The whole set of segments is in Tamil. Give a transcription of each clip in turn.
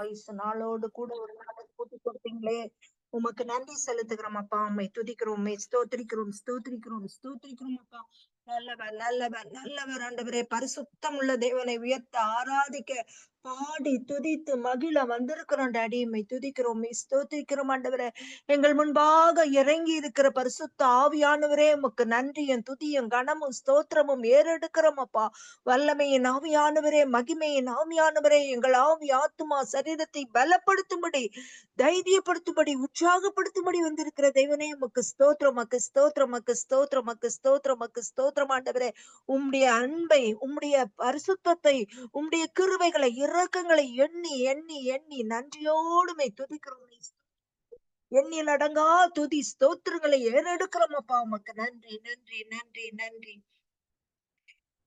ஆயுசு நாளோடு கூட ஒரு நாளைக்கு கூட்டி கொடுத்தீங்களே உமக்கு நன்றி செலுத்துகிறோம் அப்பா. உண்மை துதிக்கிறோம் ஸ்தோத்திரிக்கிறோம் ஸ்தோத்திரிக்கிறோம் ஸ்தோத்திரிக்கிறோம் அப்பா. நல்லவர் நல்லவர் நல்லவர் ஆண்டவரே. பரிசுத்தம் உள்ள தேவனை உயர்த்த ஆராதிக்க பாடி துதித்து மகிழ வந்திருக்கிறோம் டாடி. உண்மை துதிக்கிறோம் ஸ்தோத்திக்கிறோம் ஆண்டவரே. எங்கள் முன்பாக இறங்கி இருக்கிற பரிசுத்த ஆவியானவரே உமக்கு நன்றியும் துதியும் கனமும் ஸ்தோத்திரமும் ஏறெடுக்கிறோம் அப்பா. வல்லமையின் ஆவியானவரே மகிமையின் ஆவியானவரே எங்கள் ஆவி ஆத்துமா சரீரத்தை பலப்படுத்தும்படி தைரியப்படுத்தும்படி உற்சாகப்படுத்தும்படி வந்திருக்கிற தெய்வனே உமக்கு ஸ்தோத்திரம் மக்கு ஸ்தோத்திரம் மக்கு ஸ்தோத்திரம் மக்கு ஸ்தோத்திரம் மக்கு ஸ்தோத்திரம் ஆண்டவரே. உம்முடைய அன்பை உம்முடைய பரிசுத்தத்தை உம்முடைய கிருவைகளை இறக்கங்களை எண்ணி எண்ணி எண்ணி நன்றியோடுமை துதிக்கிறோம் எண்ணில் அடங்கா துதி ஸ்தோத்திரங்களை ஏறெடுக்கிறோமப்பா உமக்கு நன்றி நன்றி நன்றி நன்றி.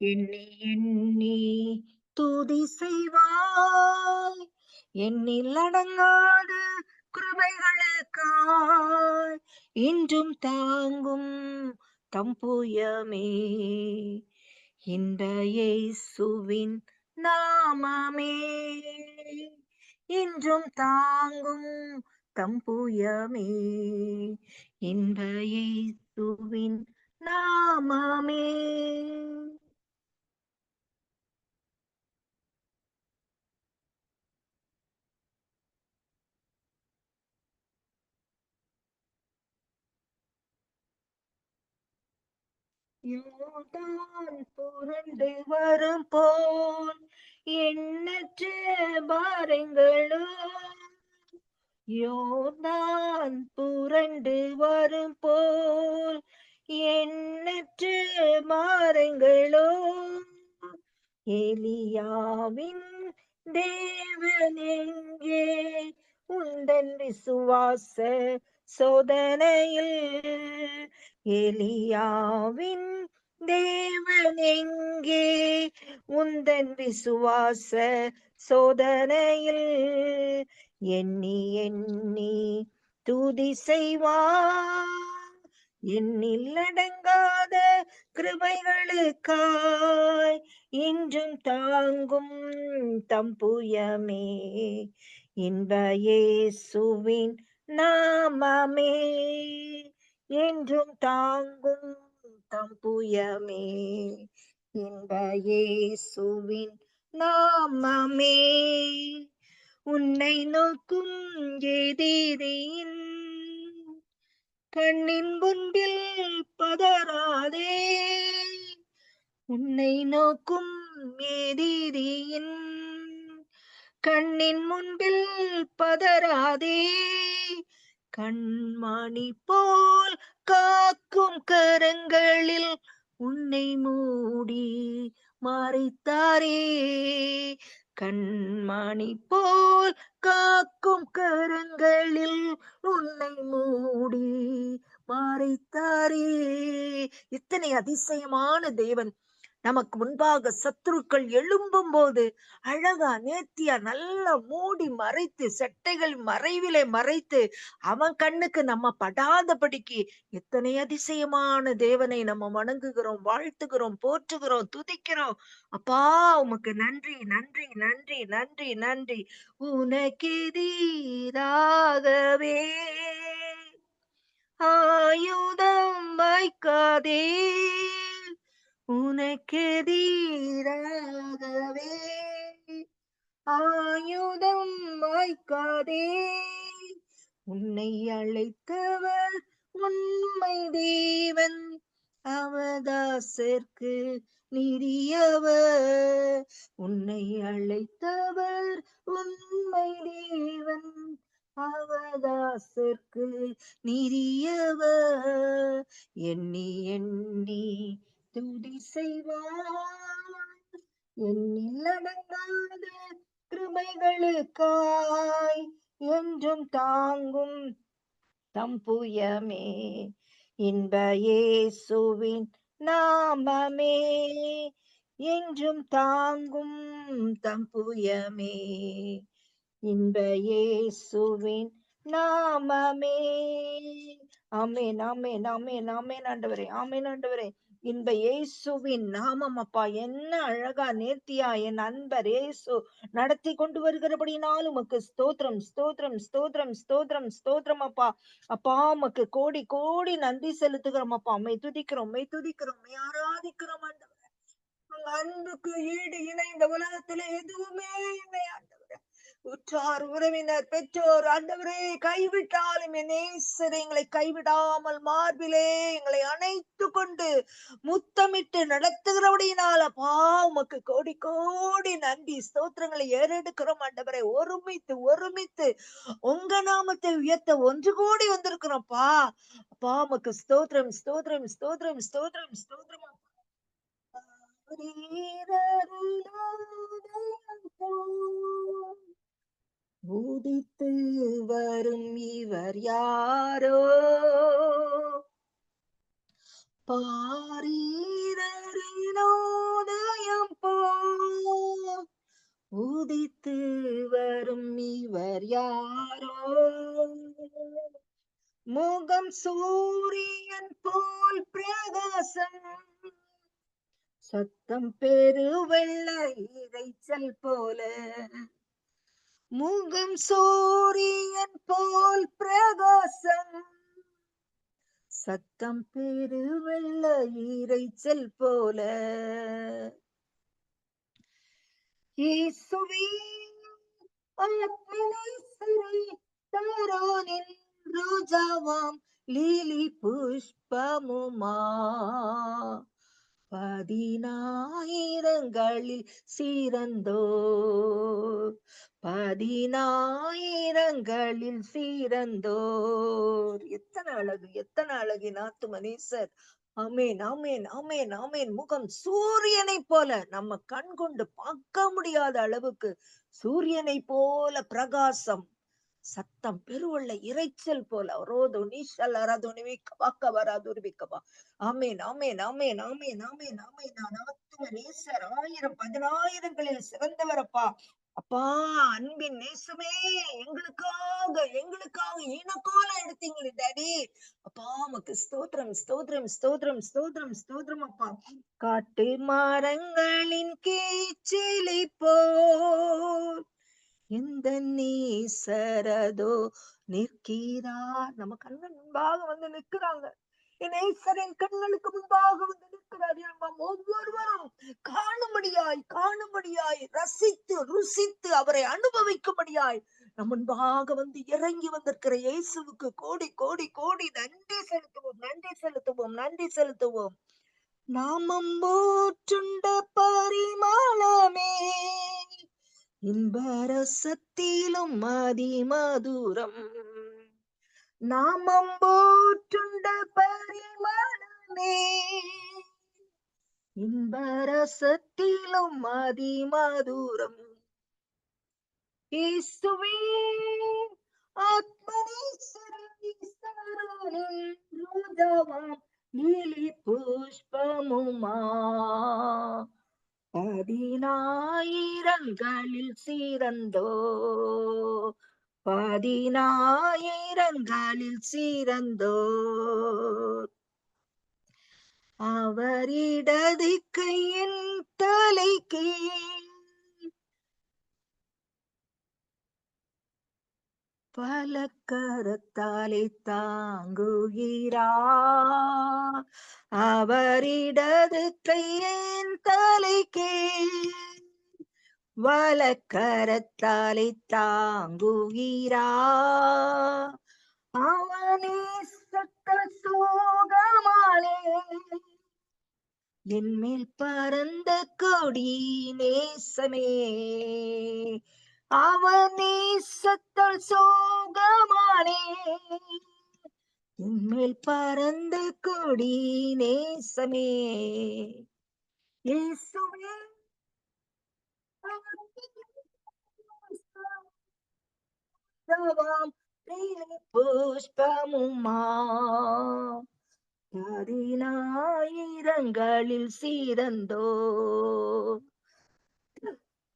எண்ணி எண்ணி துதி செய்வாய். எண்ணில் அடங்காத கிருபைகளுக்காய். இன்றும் தாங்கும் தம்புயமே இந்த இயேசுவின் நாமமே. இன்றும் தாங்கும் தம்புயமே. இந்த இயேசுவின் நாமமே. யோர்தான் புரண்டு வரும் போல் எண்ணற்ற பாரங்களும் யோர்தான் புரண்டு வரும் போல் எண்ணற்ற பாரங்களும் எலியாவின் தேவன் எங்கே? உந்தன் விசுவாச சோதனையில் எலியாவின் தேவன் எங்கே? உந்தன் விசுவாச சோதனையில் எண்ணி எண்ணி துதி செய்வார். எண்ணில் அடங்காத கிருபைகளுக்காய் இன்றும் தாங்கும் தம்புயமே இன்ப இயேசுவின் நாமமே என்றும் தாங்கும் தம்புயமே இன்ப இயேசுவின் நாமமே. உன்னை நோக்கும் எதிரியின் கண்ணின் முன்பில் பதறாதே. உன்னை நோக்கும் எதிரியின் கண்ணின் முன்பில் பதறாதே. கண்மணி போல் காக்கும் கரங்களில் உன்னை மூடி மறைத்தாரே. கண்மணி போல் காக்கும் கரங்களில் உன்னை மூடி மறைத்தாரே. இத்தனை அதிசயமான தேவன். நமக்கு முன்பாக சத்துருக்கள் எழும்பும் போது அழகா நேர்த்தியா நல்லா மூடி மறைத்து செட்டைகள் மறைவிலே மறைத்து அவன் கண்ணுக்கு நம்ம படாதபடிக்கு எத்தனை அதிசயமான தேவனை நம்ம வணங்குகிறோம் வாழ்த்துகிறோம் போற்றுகிறோம் துதிக்கிறோம். அப்பா உமக்கு நன்றி நன்றி நன்றி நன்றி நன்றி. உனக்கெதிராகவே ஆயுதம் வைக்காதே. உனக்கெதிராகவே ஆயுதம் வாய்க்காதே. உன்னை அழைத்தவர் உண்மை தேவன் அவதாசர்க்கு நிறியவர் உன்னை அழைத்தவர் உண்மை தேவன் அவதாசர்க்கு நிறியவர் எண்ணி எண்ணி துதி செய்வார் எண்ணில் அடங்காத கிருபைகளுக்காய் என்றும் தாங்கும் தம்புயமே இன்ப இயேசுவின் நாமமே. என்றும் தாங்கும் தம்புயமே இன்ப இயேசுவின் நாமமே. ஆமேன் ஆமேன் ஆமேன் ஆமேன் ஆண்டவரே ஆமேன் ஆண்டவரே. இன்ப இயேசுவின் நாமம் அப்பா என்ன அழகா நேர்த்தியா என் அன்பர் இயேசு நடத்தி கொண்டு வருகிறபடினால் உமக்கு ஸ்தோத்திரம் ஸ்தோத்திரம் ஸ்தோத்திரம் ஸ்தோத்திரம் ஸ்தோத்திரம் அப்பா. அப்பா உமக்கு கோடி கோடி நன்றி செலுத்துகிறோம் அப்பா. உம்மை துதிக்கிறோம் உம்மை துதிக்கிறோம் உம்மை ஆராதிக்கிறோம் ஆண்டவர். அன்புக்கு ஈடு இணை இந்த உலகத்துல எதுவுமே இல்லை ஆண்டவர். உற்றார் உறவினர் பெற்றோர் ஆண்டவரே கைவிட்டாலும் என் எங்களை கைவிடாமல் மார்பிலே எங்களை அணைத்து கொண்டு முத்தமிட்டு நடத்துகிறபடியினால் பா உமக்கு கோடி கோடி நன்றி. ஸ்தோத்திரங்களை ஏறெடுக்கிறோம் ஆண்டவரை ஒருமித்து ஒருமித்து. உங்க நாமத்தை உயர்த்த ஒன்று கூடி வந்திருக்கிறோம்ப்பா அப்பா. உமக்கு ஸ்தோத்திரம் ஸ்தோத்திரம் ஸ்தோத்திரம் ஸ்தோத்திரம் ஸ்தோத்திரம். உதித்து வரும் இவர் யாரோ? பாரீரரினோதயம் போ. உதித்து வரும் இவர் யாரோ? முகம் சூரியன் போல் பிரகாசம். சத்தம் பெரு வெள்ள இறைச்சல் போல. மூங்கும் சூரியன் போல் பிரகாசம். சத்தம் பெரு வெள்ள இறைச்சல் போல. இயேசுவே ஆத்மனேஸ்வரி தாரானின் ரோஜாவாம் லீலி புஷ்பமுமா. பதினாயிரங்களில் சீரந்தோ பதினாயிரங்களில் சீரந்தோர் எத்தனை அழகு எத்தனை அழகு நாத்து மனீசர் அமேன் அமேன் அமேன் அமேன் முகம் சூரியனை போல. நம்ம கண் கொண்டு பார்க்க முடியாத அளவுக்கு சூரியனை போல பிரகாசம். சத்தம் பெருவுள்ள இறைச்சல் போல. ரோது நீஷல் அரதுணிவி கவாக்க வராதுருவிக்கவா ஆமேன் ஆமேன் ஆமேன் ஆமேன் ஆமேன் ஆமேன். நான் நேசர் ஆயிரம் பதினாயிரங்களில் சிறந்தவரப்பா. அப்பா அன்பின் நேசமே எங்களுக்காக எங்களுக்காக இனக்கோல எடுத்தீங்களே டாடி. அப்பா உமக்கு ஸ்தோத்திரம் ஸ்தோத்திரம் ஸ்தோத்ரம் ஸ்தோத்ரம் ஸ்தோத்ரம் அப்பா. காட்டு மரங்களின் கீச்சிலி போ எந்த நீசரதோ நிற்கிறார். நம்ம கண்ணன் முன்பாக வந்து நிற்கிறாங்க. என் கண்களுக்கு முன்பாக வந்து நிற்கிறார். நம்ம ஒவ்வொருவரும் காணும்படியாய் காணும்படியாய் ரசித்து ருசித்து அவரை அனுபவிக்கும்படியாய் நம் முன்பாக வந்து இறங்கி வந்திருக்கிற இயேசுவுக்கு கோடி கோடி கோடி நன்றி செலுத்துவோம் நன்றி செலுத்துவோம் நன்றி செலுத்துவோம். நாமம் போற்றுண்ட பரிமாளமே இன்பரசத்திலும் மதிமதுரம். நாமம் போற்றுண்ட பரிமாணமே இன்பரசத்திலும் மதிமதுரம். இயேசுவே ஆத்மனீஸ்வரன் ரோஜாவாம் லீலி புஷ்பமுமா. பதினாயிரங்களில் சீரந்தோ பதினாயிரங்களில் சீரந்தோ அவரிடது கையின் தலைக்கே பல கரத்தாலே தாங்குகிறா. அவரிடது கையின் தலைக்கே வலக்கரத்தாலே தாங்குகிறா. அவனே சத்த சோகமாலே. என்மேல் பறந்த கொடி நேசமே. அவநீசத்தல் சோகமானே என்மேல் பறந்த கொடி நேசமே. இயேசுவே தவாம் புஷ்பமுமா. பதினாயிரங்களில் சீரந்தோ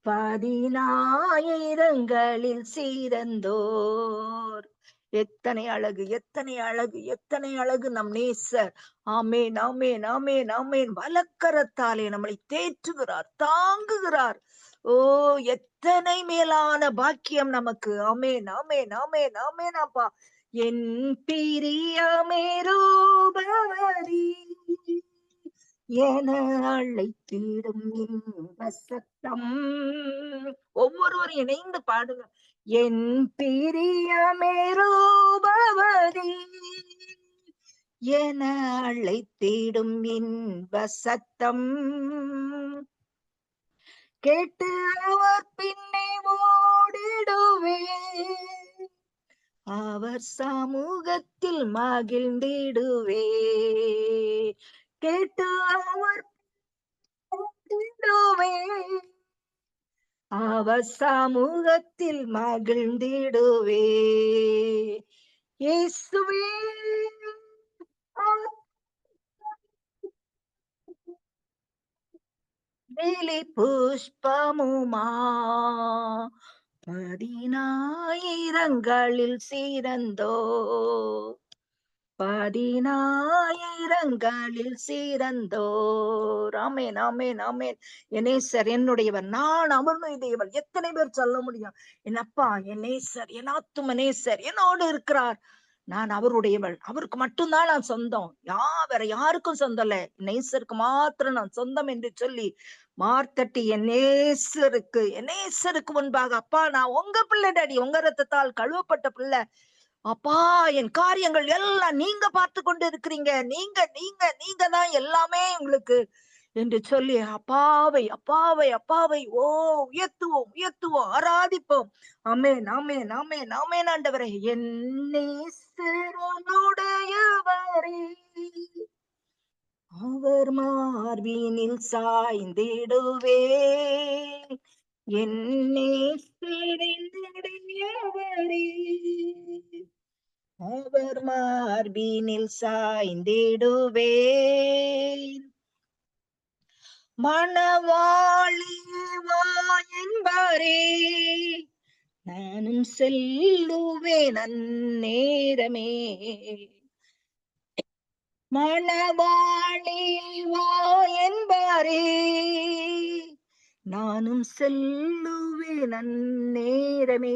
பதினாயிரங்களில் சீரந்தோர் எத்தனை அழகு எத்தனை அழகு எத்தனை அழகு நம் நேசர். ஆமேன் ஆமேன் ஆமேன் ஆமேன். வலக்கரத்தாலே நம்மளை தேற்றுகிறார் தாங்குகிறார். ஓ எத்தனை மேலான பாக்கியம் நமக்கு. ஆமேன் ஆமேன் ஆமேன் ஆமேன் அப்பா. என் பிரியமே ரோபரி என அழைத்திடும் இன்பசத்தம் ஒவ்வொருவரும் இணைந்து பாடுங்க. என் பிரியமே ரூபவதி என அழைத்திடும் இன்பசத்தம் கேட்டு அவர் பின்னே ஓடிடுவே அவர் சமூகத்தில் மகிழ்ந்திடுவே. கேட்டு அவர் அவ சமூகத்தில் மகிழ்ந்திடுவே. இயேசுவே. வேலி புஷ்பமுமா. பதினாயிரங்களில் சீரந்தோ பதினாயிரங்களில் சீரந்தோ ஆமேன் ஆமேன் ஆமேன். எனேசர் என்னுடையவர் நான் அமர்ந்துடையவர் எத்தனை பேர் சொல்ல முடியும்? என் அப்பா என் நேசர் என் என்னோடு இருக்கிறார். நான் அவருடையவள். அவருக்கு மட்டும்தான் நான் சொந்தம். யா வேற யாருக்கும் சொந்தம் இல்ல. நேசருக்கு மாத்திரம் நான் சொந்தம் என்று சொல்லி மார்த்தட்டி என் நேசருக்கு என் நேசருக்கு முன்பாக அப்பா நான் உங்க பிள்ளை டாடி. உங்க ரத்தத்தால் கழுவப்பட்ட பிள்ளை. அப்பா என் காரியங்கள் எல்லாம் நீங்க பார்த்து கொண்டு இருக்கிறீங்க நீங்க நீங்க நீங்க தான் எல்லாமே உங்களுக்கு என்று சொல்லி அப்பாவை அப்பாவை அப்பாவை ஓ உயர்த்துவோம் உயர்த்துவோம் ஆராதிப்போம். அமே நாமே நாமே நாமே ஆண்டவரே. என்னுடையவரே அவர் மார்பினில் சாய்ந்திடுவே என்னே அவர் மார்பினில் சாய்ந்திடுவேன். மணவாளி நானும் செல்லுவேன் அந்நேரமே. மணவாளி வா என்பாரே நானும் செல்லுவேன் அந்நேரமே.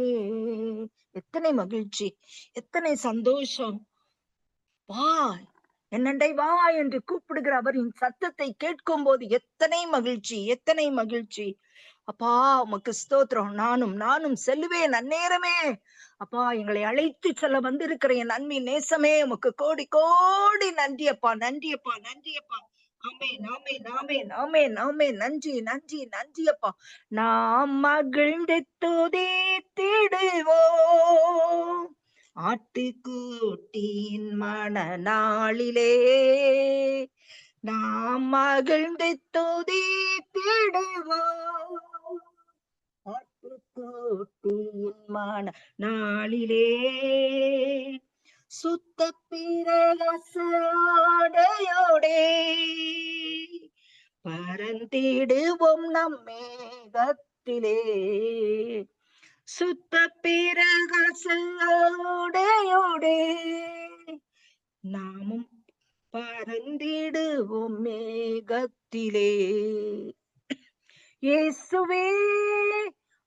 எத்தனை மகிழ்ச்சி எத்தனை சந்தோஷம். வா என்னண்டை வா என்று கூப்பிடுகிற அவரின் சத்தத்தை கேட்கும் போது எத்தனை மகிழ்ச்சி எத்தனை மகிழ்ச்சி. அப்பா உமக்கு ஸ்தோத்திரம். நானும் நானும் செல்லுவேன் அந்நேரமே. அப்பா எங்களை அழைத்து செல்ல வந்திருக்கிற என் அன்பின் நேசமே. உமக்கு கோடி கோடி நன்றி அப்பா நன்றி அப்பா நன்றி அப்பா நன்றி நன்றி நன்றி அப்பா. நாம் மகிழ்ந்து துதித்திடுவோம் ஆட்டுக்குட்டியின் மனநாளிலே நாம் மகிழ்ந்து துதித்திடுவோம் ஆட்டுக்குட்டியின் மன நாளிலே சுத்த பிரகசோடையோடே. பரந்திடுவோம் நம் மேகத்திலே. சுத்த பிரகசோடையோடே. நாமும் பரந்திடுவோம் மேகத்திலே. இயேசுவே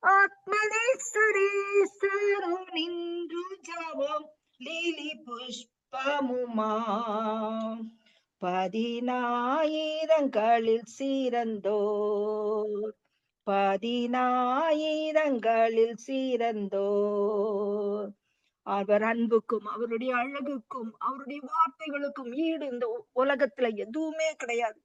ஆத்மனேஸ்வரீஸ்வரோ நின்று ஜபம். லிலி புஷ்பமுமா பதினாயிரங்களில் சீரந்தோ பதினாயிரங்களில் சீரந்தோ அவர் அன்புக்கும் அவருடைய அழகுக்கும் அவருடைய வார்த்தைகளுக்கும் ஈடு இந்த உலகத்துல எதுவுமே கிடையாது.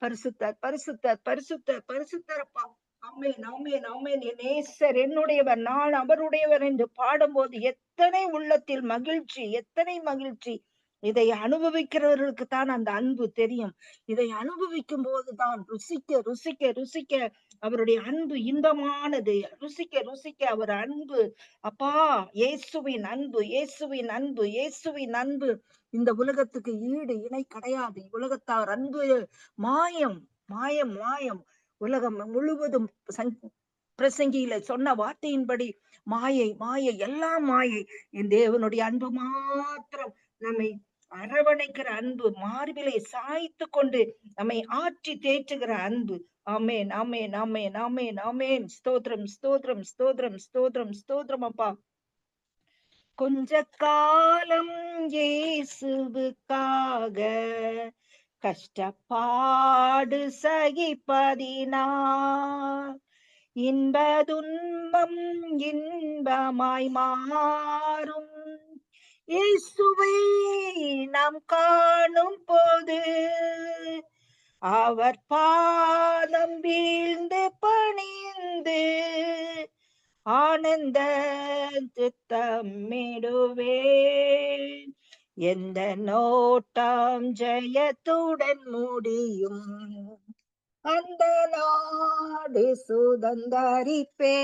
பரிசுத்தர் பரிசுத்தர் பரிசுத்தர் பரிசுத்தரப்பா அமேன் அமேன் அமேன் என் நேசர் என்னுடையவர் நான் அவருடையவர் என்று பாடும்போது எத்தனை உள்ளத்தில் மகிழ்ச்சி எத்தனை மகிழ்ச்சி. இதை அனுபவிக்கிறவர்களுக்கு தான் அந்த அன்பு தெரியும். இதை அனுபவிக்கும் போதுதான் ருசிக்க ருசிக்க ருசிக்க அவருடைய அன்பு இன்பமானது. ருசிக்க ருசிக்க அவர் அன்பு. அப்பா இயேசுவின் அன்பு இயேசுவின் அன்பு இயேசுவின் அன்பு. இந்த உலகத்துக்கு ஈடு இணை கிடையாது. உலகத்தார் அன்பு மாயம் மாயம் மாயம். உலகம் முழுவதும் பிரசங்கியில சொன்ன வார்த்தையின்படி மாயை மாயை எல்லாம் மாயை. என் தேவனுடைய அன்பு மாத்திரம் நம்மை அரவணைக்கிற அன்பு மார்பிலை சாய்த்து கொண்டு நம்மை ஆற்றி தேற்றுகிற அன்பு. ஆமேன் ஆமேன் ஆமேன் ஆமேன் ஆமேன். ஸ்தோத்ரம் ஸ்தோத்ரம் ஸ்தோத்ரம் ஸ்தோத்ரம் ஸ்தோத்ரம் அப்பா. கொஞ்ச காலம் இயேசுவுக்காக கஷ்டப்பாடு சகிப்பதினா இன்ப துன்பம் இன்பமாய் மாறும். இயேசுவை நாம் காணும் போது அவர் பாதம் வீழ்ந்து பணிந்து ஆனந்த சித்தமிடுவேன் எந்த நோட்டாம் ஜெயத்துடன் முடியும்? அந்த நாடு சுதந்தரிப்பே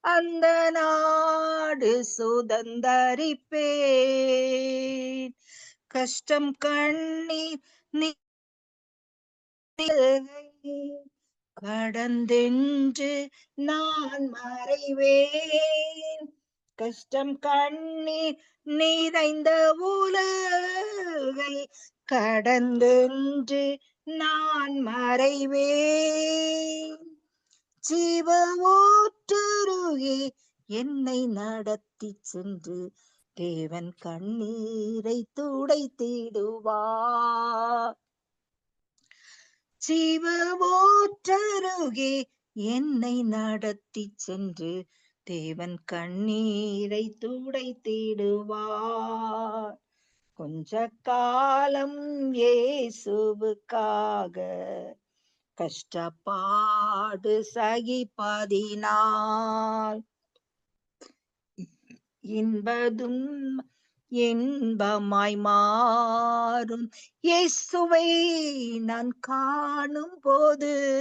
அந்த நாடு சுதந்தரிப்பே கஷ்டம் கண்ணீர் கடந்தென்று நான் மறைவேன். கஷ்டம் கண்ணீர் நிறைந்த உலகை கடந்தென்று நான் மறைவேன். ஜீவ ஊற்றுருகே என்னை நடத்தி சென்று தேவன் கண்ணீரை துடைத்திடுவார். ஜீவ ஓற்றருகே என்னை நடத்தி சென்று தேவன் கண்ணீரை துடைத்திடுவார் கொஞ்ச காலம் ஏசுவுக்காக கஷ்டப்பாடு சகிப்பதினால். இன்பதும் இன்பமாய் மாறும். இயேசுவை நான் காணும் போது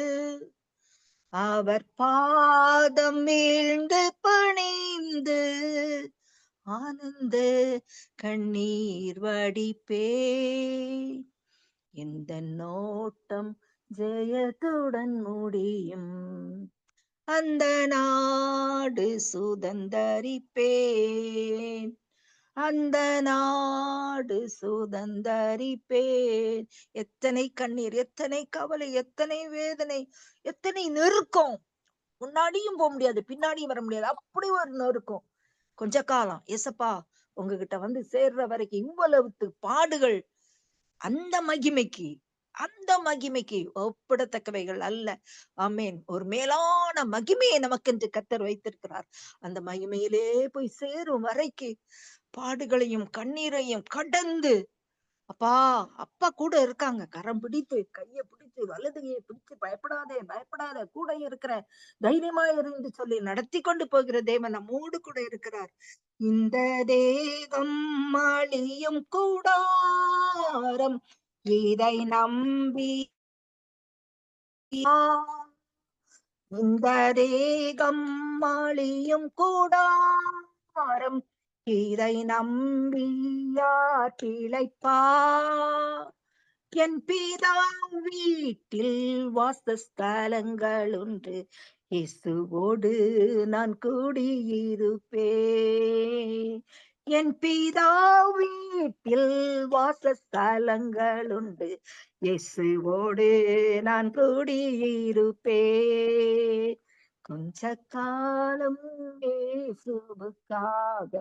அவர் பாதம் வீழ்ந்து பணிந்து ஆனந்த கண்ணீர் வடிப்பே. இந்த நோட்டம் ஜெயத்துடன் முடியும் அந்த நாடு சுதந்தரிப்பேன். அந்த நாடு சுதந்தரிப்பேன். எத்தனை கண்ணீர் எத்தனை கவலை எத்தனை வேதனை எத்தனை நெருக்கம். முன்னாடியும் போக முடியாது பின்னாடியும் வர முடியாது. அப்படி ஒரு நெருக்கம். கொஞ்ச காலம் எசப்பா உங்ககிட்ட வந்து சேர்ற வரைக்கும் இவ்வளவு பாடுகள் அந்த மகிமைக்கு. அந்த மகிமைக்கு ஒப்பிடத்தக்கவைகள் அல்ல. ஆமேன். ஒரு மேலான மகிமையை நமக்கென்று கத்தர் வைத்திருக்கிறார். அந்த மகிமையிலே போய் சேரும் வரைக்கு பாடுகளையும் கண்ணீரையும் கடந்து அப்பா அப்பா கூட இருக்காங்க. கரம் பிடித்து கையை பிடித்து வலதுகையை பிடித்து பயப்படாதே பயப்படாத கூட இருக்கிற தைரியமா இருந்து சொல்லி நடத்தி கொண்டு போகிற தேவன் நம்மோடு கூட இருக்கிறார். இந்த தேகம் மாளியும் கூடாரம் இதை நம்பி இந்த தேகம் மாளியும் கூடாரம் இதை நம்பியாற்றிழைப்பா என் பிதா வீட்டில் வாசஸ்தலங்கள் உண்டு இசுவோடு நான் கூடியிருப்பே என் பிதா வீட்டில் வாசஸ்தலங்கள் உண்டு இயேசுவோடு நான் கூடியிருப்பே கொஞ்ச காலம் இயேசுவுக்காக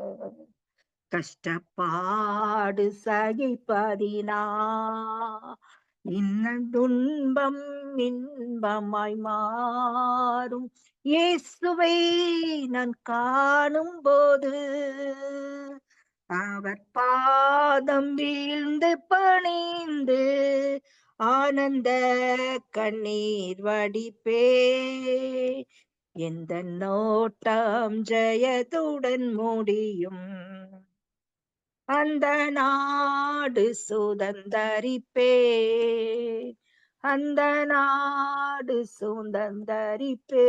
கஷ்டப்பாடு சகிப்பதினா. துன்பம் இன்பமாய் மாறும். இயேசுவை நான் காணும் போது அவர் பாதம் வீழ்ந்து பணிந்து ஆனந்த கண்ணீர் வடிப்பே. எந்த நோட்டம் ஜெயத்துடன் முடியும். அந்த நாடு சுதந்தரிப்பே. அந்த நாடு சுதந்தரிப்பே.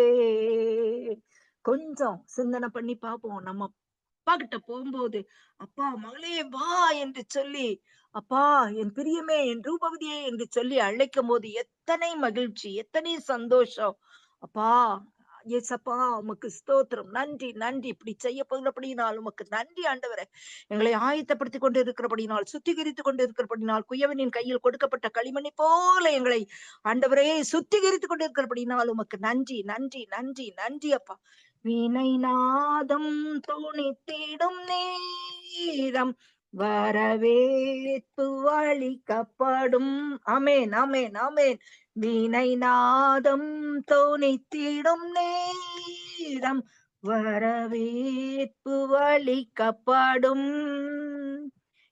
கொஞ்சம் சிந்தனை பண்ணி பார்ப்போம். நம்ம அப்பா கிட்ட போகும்போது அப்பா மகளே வா என்று சொல்லி அப்பா என் பிரியமே என் ரூபவதியே என்று சொல்லி அழைக்கும் போது எத்தனை மகிழ்ச்சி எத்தனை சந்தோஷம். அப்பா ஏசப்பா உமக்கு ஸ்தோத்திரம் நன்றி நன்றி இப்படி செய்யப்படுகிறபடினால் உமக்கு நன்றி ஆண்டவரே. எங்களை ஆயத்தப்படுத்திக் கொண்டு இருக்கிறபடினால் சுத்திகரித்துக் கொண்டு இருக்கிறபடினால் குயவனின் கையில் கொடுக்கப்பட்ட களிமணி போல எங்களை ஆண்டவரே சுத்திகரித்துக் கொண்டு இருக்கிறபடினால் உமக்கு நன்றி நன்றி நன்றி நன்றி அப்பா. வீணை நாதம் துணித்திடும் நேரம் வரவேற்பு அளிக்கப்படும். அமேன் அமேன் அமேன் வீணை நாதம் தோணித்திடும் நேரம் வரவேற்பு அளிக்கப்படும்.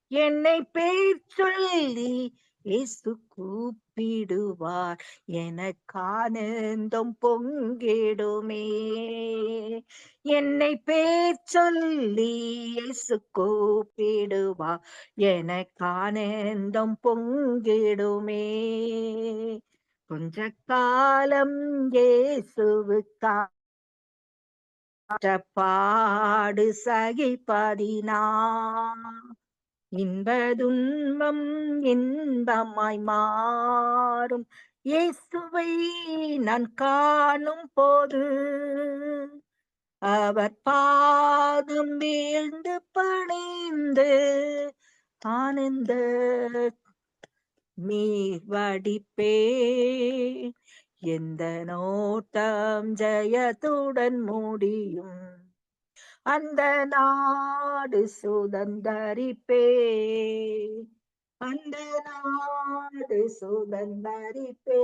என்னை பேர் சொல்லி இயேசு கூப்பிடுவார். எனக்கானந்தம் பொங்கிடுமே. என்னை பேர் சொல்லி இயேசு கூப்பிடுவார். எனக்கானந்தம் பொங்கிடுமே. கொஞ்ச காலம் இயேசுவுக்கா பாடு சகிப்பதினா இன்ப துன்பம் இன்பமாய் மாறும். இயேசுவை நான் காணும் போது அவர் பாதம் வீழ்ந்து பணிந்து ஆனந்த நீ வடிப்பே எந்த நோட்டம் ஜெயத்துடன் முடியும் அந்த நாடு சுதந்தரிப்பே அந்த நாடு சுதந்தரிப்பே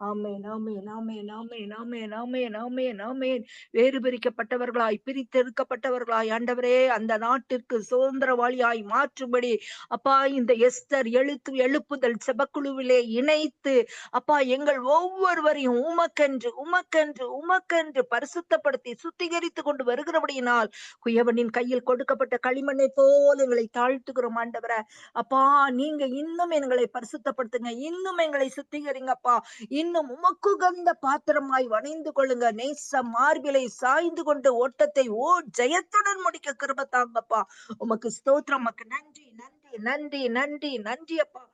ஆமேன் ஆமேன் ஆமேன் ஆமேன் ஆமேன் ஆமேன் ஆமேன் ஆமேன். வேறு பிரிக்கப்பட்டவர்களாய் பிரித்தெடுக்கப்பட்டவர்களாய் ஆண்டவரே அந்த நாட்டிற்கு சுதந்திரவாளியாய் மாற்றும்படி. அப்பா இந்த எஸ்தர் எழுத்து எழுப்புதல் செபக்குழுவிலே இணைத்து அப்பா எங்கள் ஒவ்வொருவரையும் உமக்கென்று உமக்கென்று உமக்கென்று பரிசுத்தப்படுத்தி சுத்திகரித்து கொண்டு வருகிறபடியினால் குயவனின் கையில் கொடுக்கப்பட்ட களிமண்ணை போல் எங்களை தாழ்த்துகிறோம் ஆண்டவர. அப்பா நீங்க இன்னும் எங்களை பரிசுத்தப்படுத்துங்க இன்னும் எங்களை சுத்திகரிங்கப்பா இன்னும் இன்னும் உமக்கு கந்த பாத்திரமாய் வணைந்து கொள்ளுங்க. நேச மார்பிலை சாய்ந்து கொண்டு ஓட்டத்தை ஓ ஜெயத்துடன் முடிக்க கிருப தாங்கப்பா. உமக்கு ஸ்தோத்திரம். உமக்கு நன்றி நன்றி நன்றி நன்றி நன்றி அப்பா.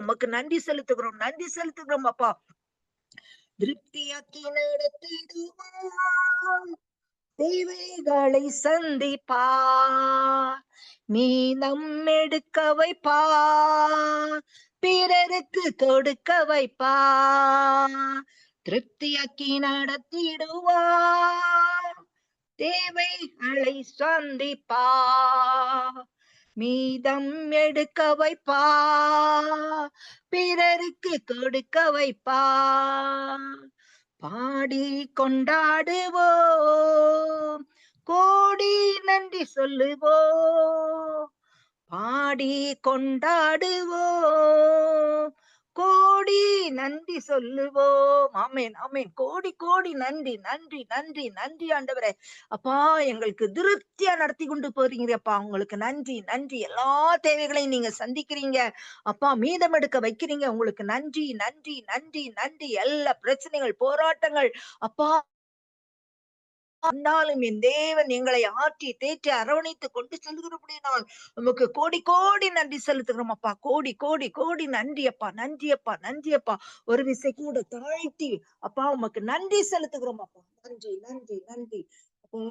உமக்கு நன்றி செலுத்துகிறோம் நன்றி செலுத்துகிறோம் அப்பா. திருப்தியாக்கி நடத்திடுவார். தேவைகளை சந்திப்பா நீ நம் எடுக்க வைப்பா பிறருக்கு கொடுக்க வைப்பா. திருப்தியாக்கி நடத்திடுவா தேவைகளை சந்திப்பா. மீதம் எடுக்க வைப்பா. பிறருக்கு கொடுக்க வைப்பா. பாடி கொண்டாடுவோம். கோடி நன்றி சொல்லுவோம். பாடி கொண்டாடுவோம். கோடி நன்றி சொல்லுவோம். ஆமேன் ஆமேன். கோடி கோடி நன்றி நன்றி நன்றி நன்றி ஆண்டவரே. அப்பா எங்களுக்கு திருப்தியா நடத்தி கொண்டு போறீங்கப்பா உங்களுக்கு நன்றி நன்றி. எல்லா தேவைகளையும் நீங்க சந்திக்கிறீங்க. அப்பா மீதம் எடுக்க வைக்கிறீங்க. உங்களுக்கு நன்றி நன்றி நன்றி நன்றி. எல்லா பிரச்சனைகள் போராட்டங்கள். அப்பா ஆனாலும் என் தேவன் எங்களை ஆற்றி தேற்றி அரவணைத்து கொண்டு செல்கிறபடினால் உமக்கு கோடி கோடி நன்றி செலுத்துகிறோம் அப்பா. கோடி கோடி கோடி நன்றி அப்பா. நன்றி அப்பா. நன்றி அப்பா. ஒரு விசை கூட தாழ்த்தி அப்பா உமக்கு நன்றி செலுத்துகிறோம் அப்பா. நன்றி நன்றி நன்றி. அப்பா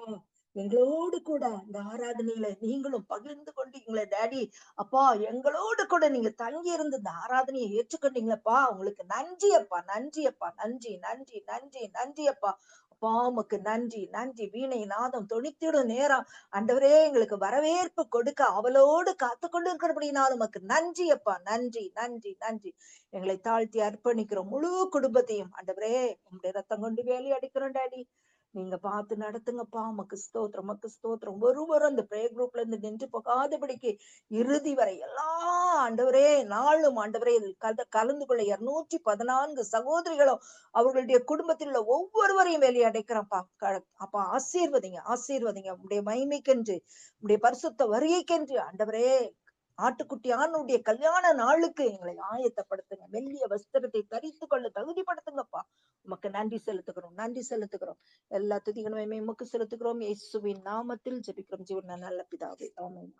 எங்களோடு கூட இந்த ஆராதனையில நீங்களும் பகிர்ந்து கொண்டீங்களே டேடி அப்பா எங்களோடு கூட நீங்க தங்கி இருந்து இந்த ஆராதனையை ஏற்றுக்கொண்டீங்களப்பா. உங்களுக்கு நன்றி அப்பா. நன்றி அப்பா. நன்றி நன்றி நன்றி நன்றி அப்பா. பாமுக்கு நன்றி நன்றி. வீணை நாதம் தொணித்திடும் நேரம். அண்டவரே எங்களுக்கு வரவேற்பு கொடுக்க அவளோடு காத்து கொண்டு இருக்கிறபடினாலும் உமக்கு நன்றி அப்பா. நன்றி நன்றி நன்றி. எங்களை தாழ்த்தி அர்ப்பணிக்கிறோம் முழு குடும்பத்தையும் அண்டவரே உங்களுடைய ரத்தம் கொண்டு வேலி அடிக்கிறோம் டாடி. நீங்க பார்த்து நடத்துங்கப்பா. மக்கு ஸ்தோத்திரம் மக்கு ஸ்தோத்திரம். ஒருவரும் அந்த பிரே குரூப்ல இருந்து நின்று போகாதபடிக்கு இறுதி வரை எல்லா ஆண்டவரே நாளும் ஆண்டவரே கல கலந்து கொள்ள இருநூற்றி பதினான்கு சகோதரிகளும் அவர்களுடைய குடும்பத்தில் உள்ள ஒவ்வொருவரையும் வெளியடைக்கிறப்பா அடைக்கிறப்பா அப்பா ஆசீர்வதிங்க ஆசீர்வதிங்க. உடைய மகிமைக்கென்று உடைய பரிசுத்த வருகைக்கென்று ஆண்டவரே ஆட்டுக்குட்டியானுடைய கல்யாண நாளுக்கு எங்களை ஆயத்தப்படுத்துங்க. மெல்லிய வஸ்திரத்தை தரித்து கொள்ள தகுதிப்படுத்துங்கப்பா. உமக்கு நன்றி செலுத்துகிறோம் நன்றி செலுத்துகிறோம். எல்லா துதிகளுமே உமக்கு செலுத்துகிறோம். இயேசுவின் நாமத்தில் ஜெபிக்கிறோம். ஜீவன நல்ல பிதாவே ஆமென்.